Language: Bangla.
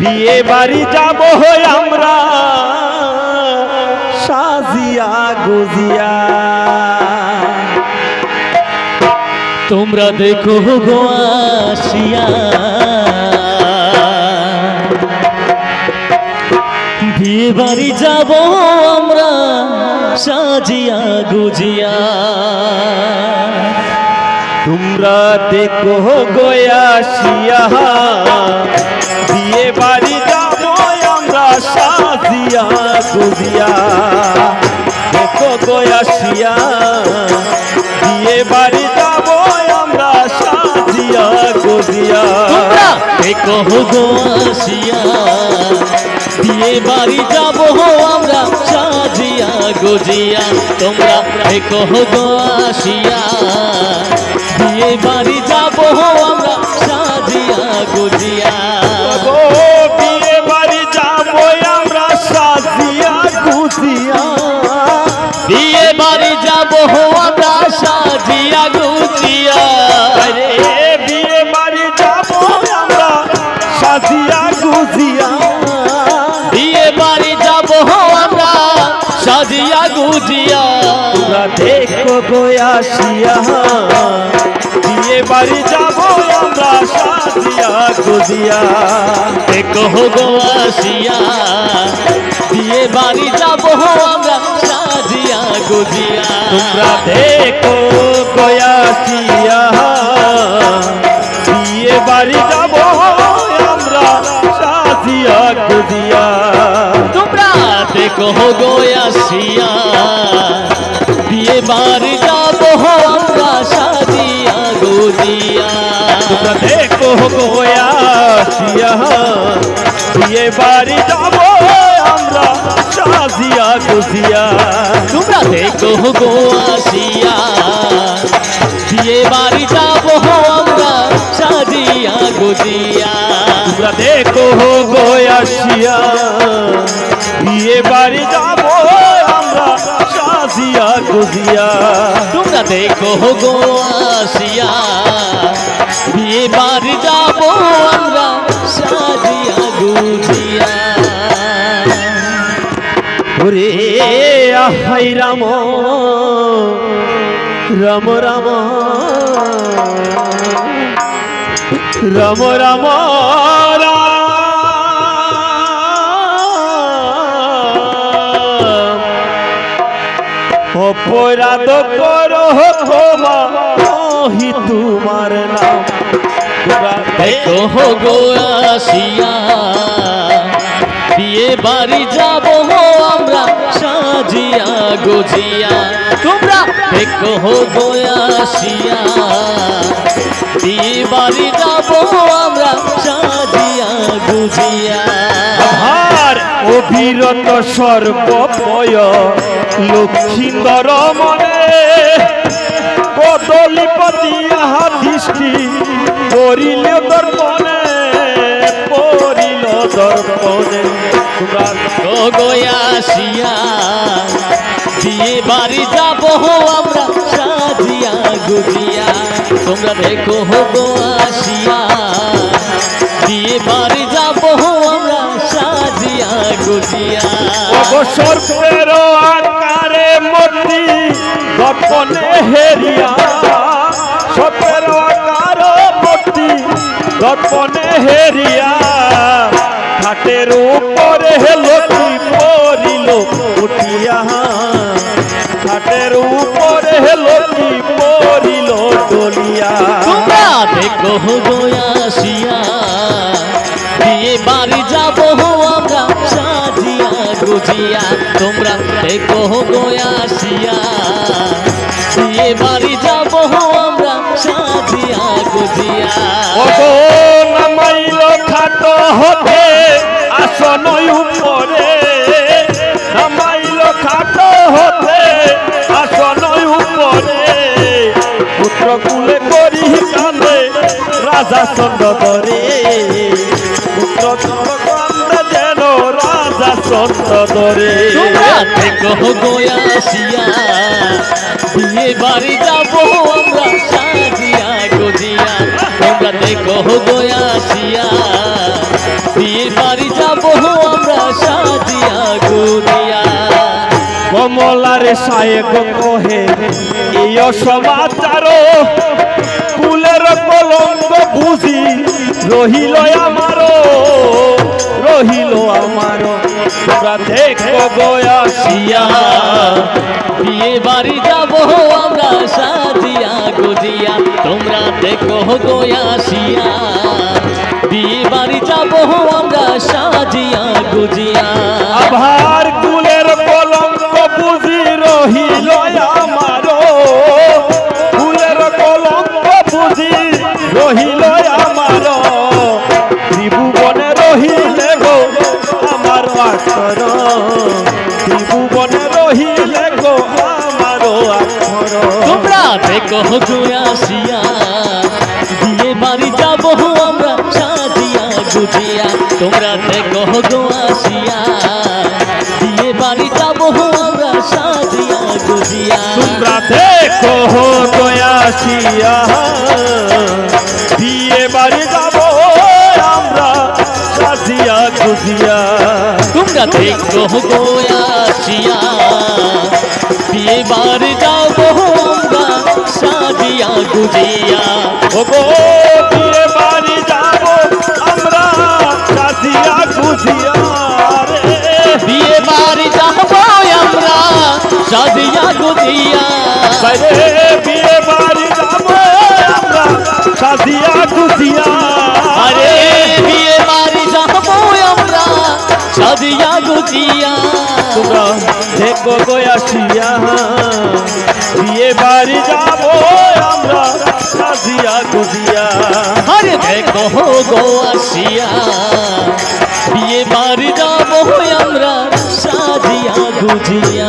বিয়ে। বাড়ি যাব হই আমরা। সাজিয়া গুজিয়া। তোমরা দেখো গো আসিয়া। বিয়ে বাড়ি যাব আমরা, সাজিয়া গুজিয়া। তোমরা দেখো গয়াসিয়া বিয়ে বাড়ি যাব আমরা সাজিয়া গুজিয়া। দেখো গয়াসিয়া বিয়ে বাড়ি যাব আমরা সাজিয়া গুজিয়া। দেখো গো আসিয়া। বিয়ে বাড়ি যাব আমরা গুজিয়া তোমরা দেখো গো আসিয়া। বিয়ে বাড়ি যাব আমরা সাজিয়া গুজিয়া। বিয়ে বাড়ি যাব আমরা সাজিয়া গুজিয়া। বিয়ে বাড়ি যাব আমরা সাজিয়া গুজিয়া। আরে বিয়ে বাড়ি যাব আমরা সাজিয়া গুজিয়া। বিয়ে বাড়ি যাব আমরা সাজিয়া গুজিয়া। তোমরা দেখো গয়াসিয়া বিয়ে বাড়ি যাব আমরা সাজিয়া গুজিয়া। দেখো গো আসিয়া বিয়ে বাড়ি যাব আমরা সাজিয়া গুজিয়া। তোমরা দেখো গয়াসিয়া বিয়ে দেখো গো আসিয়া বিয়ে বাড়ি যাব আমরা সাজিয়া গুজিয়া। দেখো গয়াসিয়া বিয়ে বাড়ি যাব আমরা সাজিয়া গুজিয়া। তোমরা দেখো গো আসিয়া বিয়ে বাড়ি যাব আমরা সাজিয়া গুজিয়া। তোমরা দেখো গয়াসিয়া বাড়ি যাব আমরা সাজিয়া গুজিয়া। তোমরা দেখো গো আসিয়া বিয়ে বাড়ি যাব আমরা সাজিয়া গুজিয়া। ওরে আহাই রাম রাম রাম রাম রাম। রাম অপরাধ করো ক্ষমা ওহি তোমার নাম। দেখো গো আসিয়া বিয়ে বাড়ি যাব আমরা সাজিয়া গুজিয়া। তোমরা দেখো গো আসিয়া বিয়ে বাড়ি যাব আমরা সাজিয়া গুজিয়া। আর অবিরত সর্বপয়। লক্ষিন্দর মনে কদলীপতি আহা দৃষ্টি পড়িল দর্পণে পড়িল দর্পণে। গয়াসিয়া বিয়ে বাড়ি যাব আমরা সাজিয়া গুজিয়া। তোমরা দেখো গয়াসিয়া বিয়ে বাড়ি যাব আমরা সাজিয়া গুজিয়া। অবসর দর্পণে হেরিয়া আকার মূর্তি দর্পণে হেরিয়া। ঘাটের উপরে লক্ষ্মী পড়িল উঠিয়া ঘাটের উপরে লক্ষ্মী পড়িল ডলিয়া তোমরা দেখো গয়াসিয়া বিয়ে বাড়ি যাব আমরা সাজিয়া গুজিয়া। তোমরা দেখো গয়াসিয়া বিয়ে বাড়ি যাব আমরা সাজিয়া গুজিয়া। ওগো, নামাইল খাট হতে, আসন উপরে। নামাইল খাট হতে, আসন উপরে। পুত্র কুলে করি কান্দে রাজা চন্দ্র ধরে পুত্র চন্দ্র তোমরা দেখো গোয়াসিয়া বিয়ে বাড়ি যাব আমরা সাজিয়া গুজিয়া। তোমরা দেখো গোয়াসিয়া বিয়ে বাড়ি যাব আমরা সাজিয়া গুজিয়া। কমলার সাহেব কহে এই সমাচার কুলের কলঙ্ক বুঝি, রহিল আমার রহিল আমার তোমরা দেখো গয়াসিয়া বিয়ে বাড়ি যাব আমরা সাজিয়া গুজিয়া। তোমরা দেখো গোয়াসিয়া বিয়ে বাড়ি যাব আমরা সাজিয়া গুজিয়া। আমার আক্ষর ত্রিভুবনে রহিলে গো আমার আক্ষর তোমরা দেখো গুয়াসিয়া বিয়ে বাড়ি যাব আমরা সাজিয়া গুজিয়া। তোমরা দেখো গুয়াসিয়া বিয়ে বাড়ি যাব আমরা সাজিয়া গুজিয়া। তোমরা দেখো দয়াসিয়া বিয়ে তোমরা দেখো গোয়াসিয়া বিয়ে বাড়ি যাব আমরা সাজিয়া গুজিয়া ওগো বিয়ে বাড়ি যাব আমরা সাজিয়া খুঁজিয়া রে বিয়ে বাড়ি যাব আমরা সাজিয়া গুজিয়া বাইরে বিয়ে বাড়ি যাব আমরা সাজিয়া খুঁজিয়া আরে সাজিয়া গুজিয়া তোমরা দেখো গয়াসিয়া বিয়ে বাড়ি যাব আমরা সাজিয়া গুজিয়া। আরে দেখো গোয়াসিয়া বিয়ে বাড়ি যাব আমরা সাজিয়া গুজিয়া।